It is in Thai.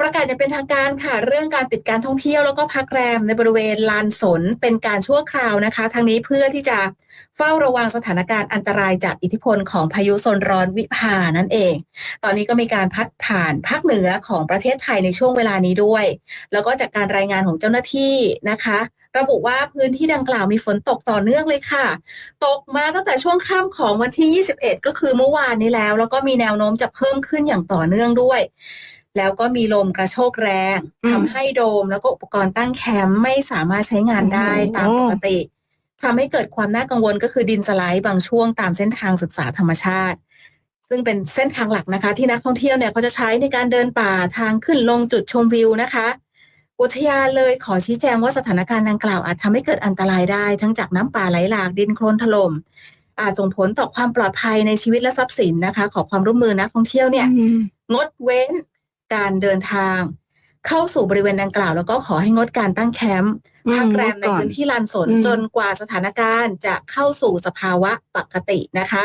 ประกาศอย่างเป็นทางการค่ะ เรื่องการปิดการท่องเที่ยวแล้วก็พักแรมในบริเวณลานสนเป็นการชั่วคราวนะคะทั้งนี้เพื่อที่จะเฝ้าระวังสถานการณ์อันตรายจากอิทธิพลของพายุโซนร้อนวิภานั่นเอง ตอนนี้ก็มีการพัดผ่านภาคเหนือของประเทศไทยในช่วงเวลานี้ด้วย แล้วก็จากการรายงานของเจ้าหน้าที่นะคะระบุว่าพื้นที่ดังกล่าวมีฝนตกต่อเนื่องเลยค่ะ ตกมาตั้งแต่ช่วงค่ำของวันที่ 21 ก็คือเมื่อวานนี้แล้ว แล้วก็มีแนวโน้มจะเพิ่มขึ้นอย่างต่อเนื่องด้วย แล้วก็มีลมกระโชกแรงอืมทำให้โดมแล้วก็อุปกรณ์ตั้งแคมป์ไม่สามารถใช้งานได้โอ้โหตามปกติทำให้เกิดความน่ากังวลก็คือดินสไลด์บางช่วงตามเส้นทางศึกษาธรรมชาติ ซึ่งเป็นเส้นทางหลักนะคะ ที่นักท่องเที่ยวเนี่ยเขาจะใช้ในการเดินป่าทางขึ้นลงจุดชมวิวนะคะอุทยานเลยขอชี้แจงว่าสถานการณ์ดังกล่าวอาจทำให้เกิดอันตรายได้ ทั้งจากน้ำป่าไหลหลากดินโคลนถล่มอาจส่งผลต่อความปลอดภัยในชีวิตและทรัพย์สินนะคะ ขอความร่วมมือนักท่องเที่ยวเนี่ยอืมงดเว้น การเดินทางเข้าสู่บริเวณดังกล่าว แล้วก็ขอให้งดการตั้งแคมป์อืมพักแรมงดในก่อนพื้นที่ลานสนอืมจนกว่าสถานการณ์จะเข้าสู่สภาวะปกตินะคะ